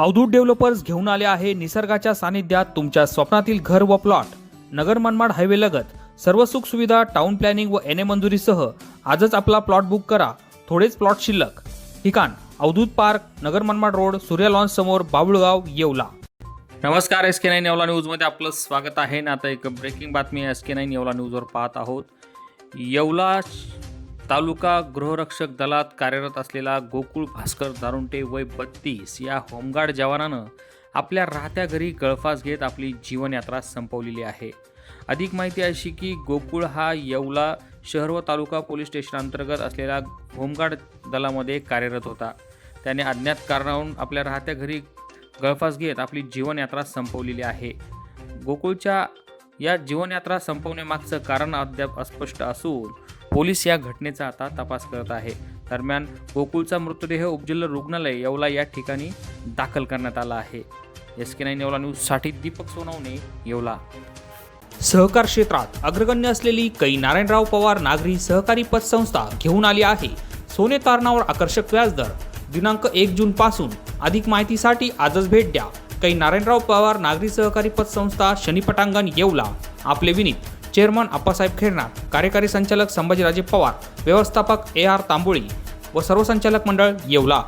Avadhoot developers घेऊन आले आहे निसर्गाच्या सानिध्यात तुमच्या स्वप्नातील घर व प्लॉट. नगर मनमाड हायवे लगत सर्व सुख सुविधा टाउन प्लॅनिंग व एन ए मंजुरीसह आजच आपला प्लॉट बुक करा. थोडेच प्लॉट शिल्लक. ठिकाण Avdhoot park Nagar Manmad road Surya lawns समोर बाबुळगाव येवला. नमस्कार एस के नाईन येवला न्यूजमध्ये आपलं स्वागत आहे. ना आता एक ब्रेकिंग बातमी एस के नाईन येवला न्यूजवर पाहत आहोत. येवला तालुका गृहरक्षक दलात कार्यरत असलेला गोकुळ भास्कर दारुंटे वय बत्तीस या होमगार्ड जवानानं आपल्या राहत्या घरी गळफास घेत आपली जीवनयात्रा संपवलेली आहे. अधिक माहिती अशी की गोकुळ हा येवला शहर व तालुका पोलीस स्टेशन अंतर्गत असलेल्या होमगार्ड दलामध्ये कार्यरत होता. त्याने अज्ञात कारणावरून आपल्या राहत्या घरी गळफास घेत आपली जीवनयात्रा संपवलेली आहे. गोकुळच्या या जीवनयात्रा संपवण्यामागचं कारण अद्याप अस्पष्ट असून पोलीस या घटनेचा आता तपास करत आहे. दरम्यान गोकुळचा मृतदेह उपजिल्हा रुग्णालय येवला या ठिकाणी दाखल करण्यात आला आहे. एस के नाईन येवला न्यूजसाठी दीपक सोनवणे येवला. सहकार क्षेत्रात अग्रगण्य असलेली कै नारायणराव पवार नागरी सहकारी पतसंस्था घेऊन आली आहे. सोने तारणावर आकर्षक व्याजदर दिनांक एक जून पासून अधिक माहितीसाठी आजच भेट द्या. कै नारायणराव पवार नागरी सहकारी पतसंस्था शनिपटांगण येवला. आपले विनीत चेअरमन आप्पासाहेब खेरनार कार्यकारी संचालक संभाजीराजे पवार व्यवस्थापक ए आर तांबोळी व सर्व संचालक मंडळ येवला.